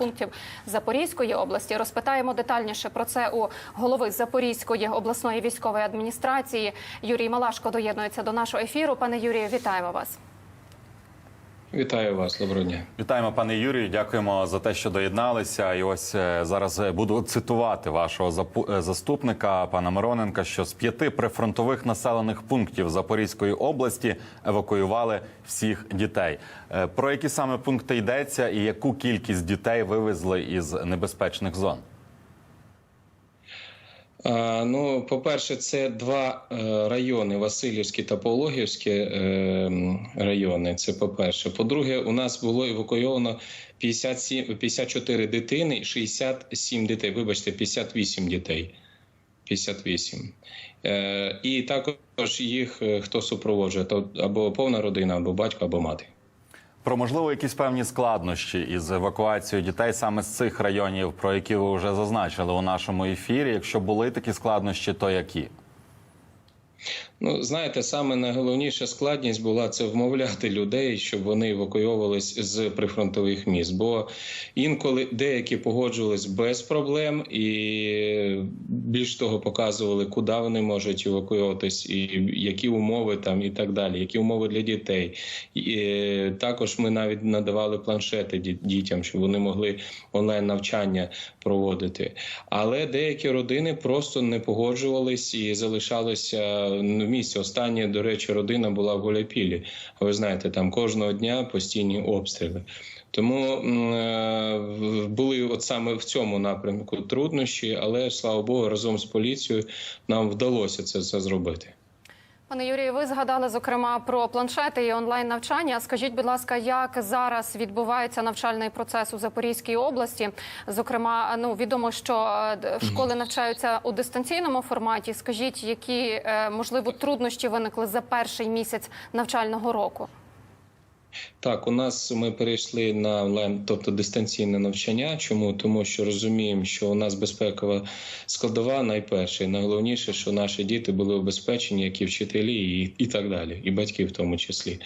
пунктів Запорізької області. Розпитаємо детальніше про це у голови Запорізької обласної військової адміністрації. Юрій Малашко доєднується до нашого ефіру. Пане Юрію, вітаємо вас. Вітаю вас, доброго дня. Вітаємо, пане Юрію. Дякуємо за те, що доєдналися. І ось е, зараз е, буду цитувати вашого е, заступника пана Мироненка, що з п'яти прифронтових населених пунктів Запорізької області евакуювали всіх дітей. Про які саме пункти йдеться, і яку кількість дітей вивезли із небезпечних зон? А, ну, по-перше, це два е, райони: Васильівський та Пологівський е, райони. Це по-перше. По-друге, у нас було евакуйовано 57, 54 дитини, і 67 дітей. Вибачте, 58 дітей. 58. Е, і також їх е, хто супроводжує, або повна родина, або батько, або мати. Про можливо якісь певні складнощі із евакуацією дітей саме з цих районів, про які ви вже зазначили у нашому ефірі. Якщо були такі складнощі, то які? Ну, знаєте, саме найголовніша складність була це вмовляти людей, щоб вони евакуйовувались з прифронтових міст. Бо інколи деякі погоджувались без проблем і більш того показували, куди вони можуть евакуюватись, і які умови там і так далі, які умови для дітей. І е, також ми навіть надавали планшети дітям, щоб вони могли онлайн навчання проводити. Але деякі родини просто не погоджувались і залишалися місці. Остання, до речі, родина була в Голяпілі. Ви знаєте, там кожного дня постійні обстріли. Тому е, були от саме в цьому напрямку труднощі, але слава Богу, разом з поліцією нам вдалося це, це зробити. Пане Юрію, ви згадали зокрема про планшети і онлайн навчання. Скажіть, будь ласка, як зараз відбувається навчальний процес у Запорізькій області? Зокрема, ну відомо, що е, школи навчаються у дистанційному форматі. Скажіть, які е, можливо труднощі виникли за перший місяць навчального року? Так, у нас ми перейшли на онлайн, тобто дистанційне навчання. Чому? Тому що розуміємо, що у нас безпекова складова найперше, найголовніше, що наші діти були обезпечені, як і вчителі, і, і так далі, і батьки в тому числі.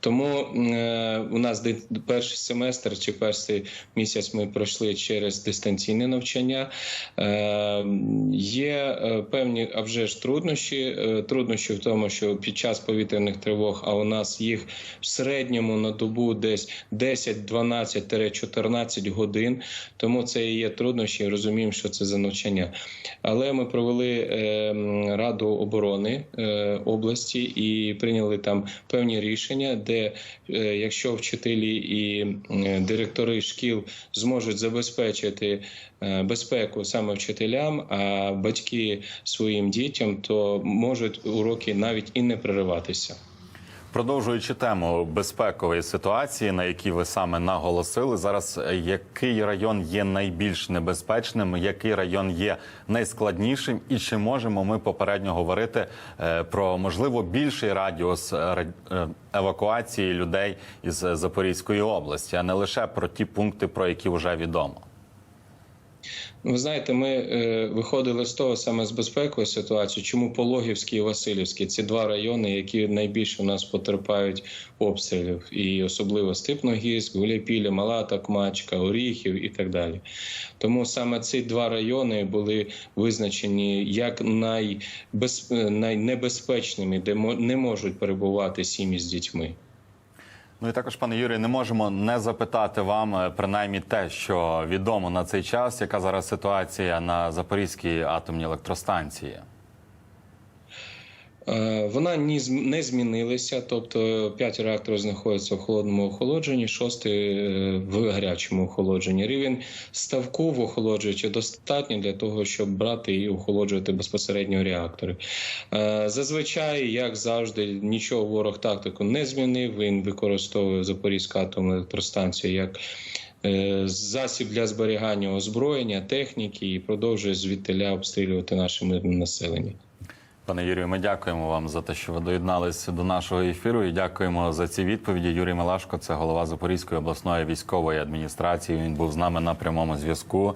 Тому е, у нас перший семестр чи перший місяць ми пройшли через дистанційне навчання. Е, є е, певні, а вже ж труднощі. Е, труднощі в тому, що під час повітряних тривог, а у нас їх в середньому на добу десь 10-12-14 годин. Тому це і є труднощі. Розуміємо, що це за навчання. Але ми провели е, раду оборони е, області і прийняли там певні рішення, де е, якщо вчителі і е, директори шкіл зможуть забезпечити безпеку саме вчителям, а батьки своїм дітям, то можуть уроки навіть і не перериватися. Продовжуючи тему безпекової ситуації, на якій ви саме наголосили, зараз е, який район є найбільш небезпечним, який район є найскладнішим, і чи можемо ми попередньо говорити е, про можливо більший радіус е, евакуації людей із Запорізької області, а не лише про ті пункти, про які вже відомо. Ви знаєте, ми е, виходили з того саме з безпекової ситуації, чому Пологівський і Васильівський це два райони, які найбільше у нас потерпають обстрілів, і особливо Степногірськ, Гуляйпілля, Мала Токмачка, Оріхів і так далі. Тому саме ці два райони були визначені як найбез... е, найнебезпечними, де не можуть перебувати сім'ї з дітьми. Ну і також, пане Юрій, не можемо не запитати вам е, принаймні те, що відомо на цей час, яка зараз ситуація на Запорізькій атомній електростанції. Е, Вона не змінилася, тобто 5 реакторів знаходяться в холодному охолодженні, 6 в гарячому охолодженні. Рівень ставку в охолоджуючі достатньо для того, щоб брати і охолоджувати безпосередньо реактори. Е, Зазвичай, як завжди, нічого ворог тактику не змінив. Він використовує Запорізьку атомну електростанцію як е, засіб для зберігання озброєння, техніки і продовжує звідтиля обстрілювати наше мирне населення. Пане Юрію, ми дякуємо вам за те, що ви доєдналися до нашого ефіру. І дякуємо за ці відповіді. Юрій Малашко, це голова Запорізької обласної військової адміністрації. Він був з нами на прямому зв'язку.